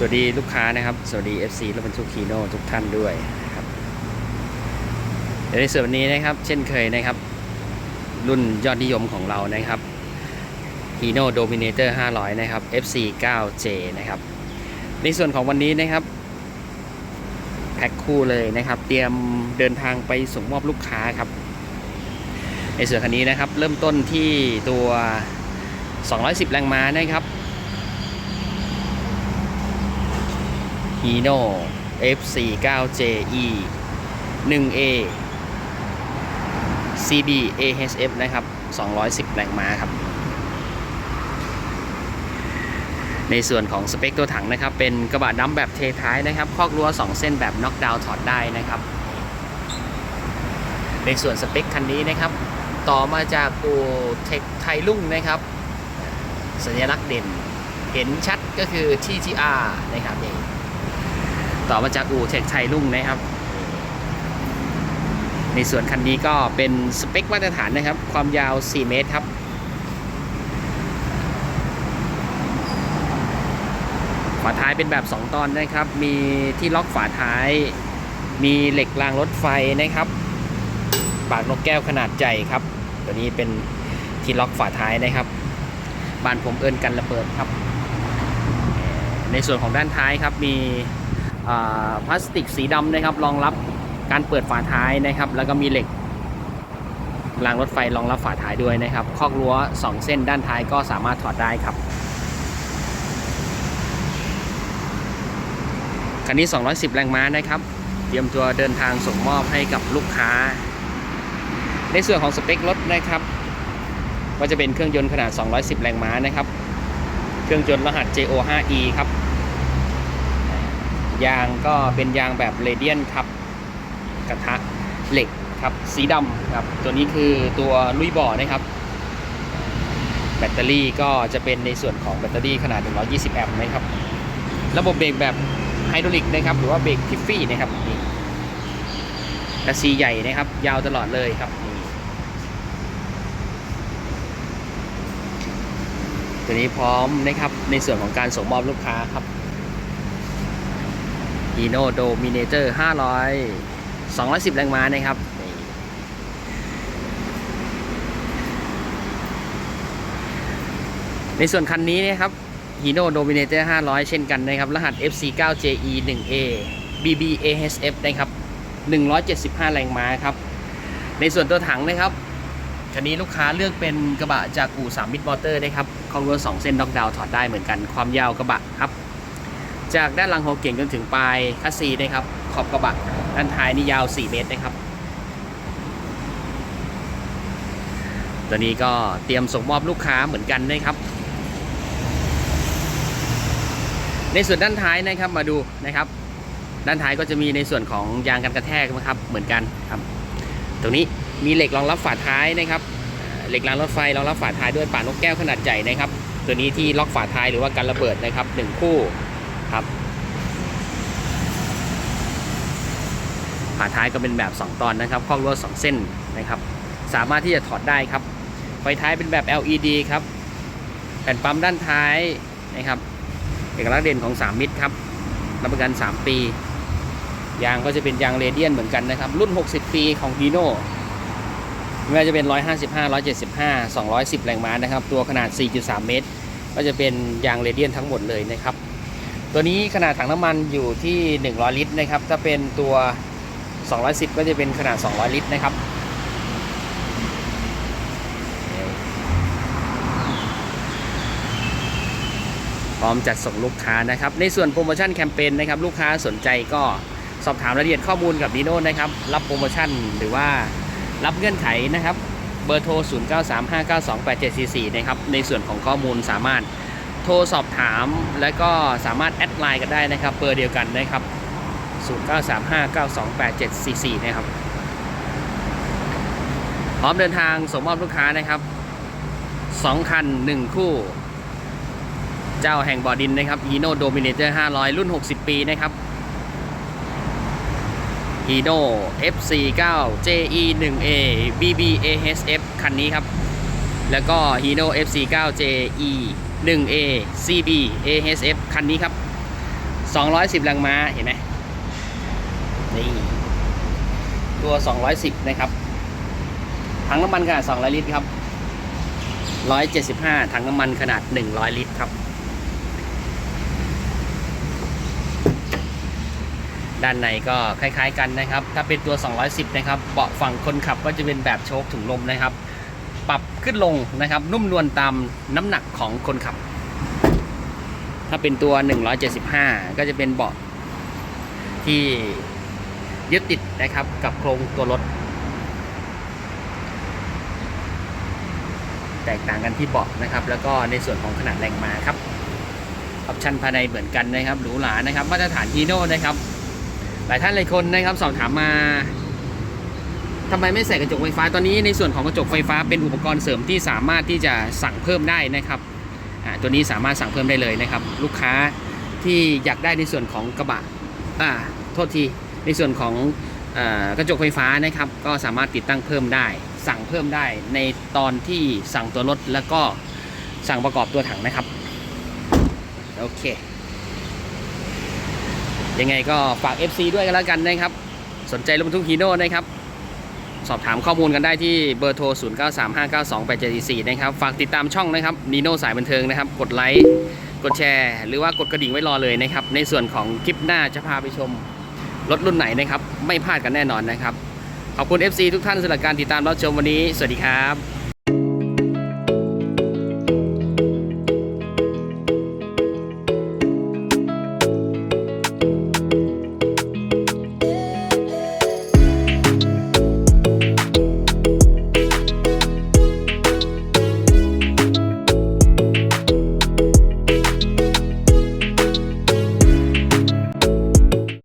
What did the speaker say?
สวัสดีลูกค้านะครับ สวัสดี FC รถบรรทุกคีโน่ทุกท่านด้วยนะครับเดี๋ยวในส่วนนี้นะครับ เช่นเคยนะครับ รุ่นยอดนิยมของเรานะครับ Hino Dominator 500 นะครับ FC 9J นะครับ ในส่วนของวันนี้นะครับแพ็คคู่เลยนะครับ เตรียมเดินทางไปส่งมอบลูกค้าครับในส่วนคันนี้นะครับ เริ่มต้นที่ตัว 210 แรงม้านะครับ Hino F49JE 1A CB AHF นะครับ 210 แรงม้าครับ ในส่วนของสเปคตัวถังนะครับ เป็นกระบะดำแบบเทท้ายนะครับ คอกรั้ว 2 เส้นแบบน็อกดาวน์ถอดได้นะครับ ในส่วนสเปคคันนี้นะครับ ต่อมาจากตัวเทคไทยลุ่งนะครับ สัญลักษณ์เด่น เห็นชัดก็คือ TTR นะครับนี่ ต่อมาจากอู่เทคไทยลุ่งนะครับ ในส่วนคันนี้ก็เป็นสเปคมาตรฐานนะครับ ความยาว 4 เมตรครับ ฝาท้ายเป็นแบบ 2 ตอนนะครับ มีที่ล็อกฝาท้าย มีเหล็กรางรถไฟนะครับ ปากนกแก้วขนาดใหญ่ครับ ตัวนี้เป็นที่ล็อกฝาท้ายนะครับบานผมเอินกันระเบิดครับ ในส่วนของด้านท้ายครับมี พลาสติกสีดำนะครับรองรับการเปิดฝาท้ายนะครับ แล้วก็มีเหล็กรางรถไฟรองรับฝาท้ายด้วยนะครับคอกรั้ว 2 เส้นด้านท้ายก็สามารถถอดได้ครับคันนี้ 210 แรงม้านะครับ เตรียมตัวเดินทางส่งมอบให้กับลูกค้า ในส่วนของสเปครถนะครับ ก็จะเป็นเครื่องยนต์ขนาด 210 แรงม้านะครับ เครื่องยนต์รหัส JO5E ครับ ยางก็เป็นยางแบบเรเดียนครับ กระทะเหล็กครับ สีดำครับ ตัวนี้คือตัวลุยบ่อนะครับ แบตเตอรี่ก็จะเป็นในส่วนของแบตเตอรี่ขนาด 120 แอมป์นะครับ ระบบเบรกแบบไฮดรอลิกนะครับ หรือว่าเบรกทิฟฟี่นะครับนี่กระซีใหญ่นะครับ ยาวตลอดเลยครับตัวนี้พร้อมนะครับในส่วนของการส่งมอบลูกค้าครับ Hino Dominator 500 210 แรงม้านะครับในส่วนคันนี้นะครับ Hino Dominator 500 เช่นกันนะครับ รหัส FC9JE 1A BBAHF นะครับ 175 แรงม้าครับ ในส่วนตัวถังนะครับ คันนี้ลูกค้าเลือกเป็นกระบะจากอู่3มิตรมอเตอร์นะครับคองรถ2เส้นด็อกดาวถอดได้เหมือนกัน ความยาวกระบะครับ จากด้านหลังหัวเก่งจนถึงปลายคัสซีนะครับ ขอบกระบะด้านท้ายนี่ยาว 4 เมตรนะครับ ตัวนี้ก็เตรียมส่งมอบลูกค้าเหมือนกันนะครับ ในส่วนด้านท้ายนะครับมาดูนะครับ ด้านท้ายก็จะมีในส่วนของยางกันกระแทกนะครับเหมือนกันครับ ตรงนี้มีเหล็กรองรับฝาท้ายนะครับ เหล็กรางรถไฟรองรับฝาท้ายด้วยป่านกแก้วขนาดใหญ่นะครับ ตัวนี้ที่ล็อกฝาท้ายหรือว่าการระเบิดนะครับหนึ่งคู่ ครับ ฝาท้ายก็เป็นแบบ 2 ตอนนะครับคอรั้ว2เส้นนะครับ สามารถที่จะถอดได้ครับ ไฟท้ายเป็นแบบ LED ครับ แผ่นปั๊มด้านท้ายนะครับ เอกลักษณ์เด่นของ 3 มิตรครับ รับประกัน 3 ปี ยางก็จะเป็นยางเรเดียนเหมือนกันนะครับ รุ่น 60 ปีของ Hino ไม่ว่าจะเป็น 155 175 210 แรงม้านะครับ ตัวขนาด 4.3 เมตร ก็จะเป็นยางเรเดียนทั้งหมดเลยนะครับ ตัวนี้ขนาดถังน้ำมันอยู่ที่ 100 ลิตรนะครับ ถ้าเป็นตัว 210 ก็จะเป็นขนาด 200 ลิตรนะครับพร้อมจัดส่งลูกค้านะครับ ในส่วนโปรโมชั่นแคมเปญนะครับ ลูกค้าสนใจก็สอบถามรายละเอียดข้อมูลกับดีโน่นะครับ รับโปรโมชั่นหรือว่ารับเงื่อนไขนะครับ เบอร์โทร 0935928744 นะครับ ในส่วนของข้อมูลสามารถโทรสอบถาม และก็สามารถแอดไลน์กันได้นะครับ เบอร์เดียวกันนะครับ 0935928744 นะครับ พร้อมเดินทางส่งมอบลูกค้านะครับ 2 คัน 1 คู่ เจ้าแห่งบ่อดินนะครับ Hino Dominator 500 รุ่น 60 ปีนะครับ Hino FC9 JE 1A BBAHF คันนี้ครับ แล้วก็ Hino FC9 JE 1A CB AHF คันนี้ครับ 210 แรงม้า เห็นไหม นี่ตัว 210 นะครับ ถังน้ำมันขนาด 200 ลิตรครับ 175 ถังน้ำมันขนาด 100 ลิตรครับ ด้านในก็คล้ายๆกันนะครับ ถ้าเป็นตัว 210 นะครับเบาะฝั่งคนขับก็จะเป็นแบบโชคถุงลมนะครับ ปรับขึ้นลงนะครับ นุ่มนวลตามน้ำหนักของคนขับ ถ้าเป็นตัว 175 ก็จะเป็นเบาะที่ ยึดติดนะครับกับโครงตัวรถ แตกต่างกันที่เบาะนะครับ แล้วก็ในส่วนของขนาดแรงม้าครับออปชันภายในเหมือนกันนะครับหรูหรานะครับ มาตรฐานฮีโน่นะครับ หลายท่านหลายคนนะครับ สอบถามมาทำไมไม่ใส่กระจกไฟฟ้าตอนนี้ในส่วนของกระจกไฟฟ้าเป็นอุปกรณ์เสริมที่สามารถที่จะสั่งเพิ่มได้นะครับอ่าตัวนี้สามารถสั่งเพิ่มได้เลยนะครับ ลูกค้าที่อยากได้ในส่วนของกระบะอ่าโทษที ในส่วนของอกระจกไฟฟ้านะครับก็สามารถติดตั้งเพิ่มได้ สั่งเพิ่มได้ในตอนที่สั่งตัวรถแล้วก็สั่งประกอบตัวถังนะครับโอเค ยังไงก็ฝาก FC ด้วยกันแล้วกันนะครับ สนใจรถบรรทุกฮีโน่นะครับ สอบถามข้อมูลกันได้ที่เบอร์โทร 0935928744 นะครับ ฝากติดตามช่องนะครับนีโน่สายบันเทิงนะครับ กดไลค์ กดแชร์ หรือว่ากดกระดิ่งไว้รอเลยนะครับ ในส่วนของคลิปหน้าจะพาไปชม รถรุ่นไหนนะครับ ไม่พลาดกันแน่นอนนะครับ ขอบคุณ FC ทุกท่านสำหรับการติดตามรับชมวันนี้ สวัสดีครับ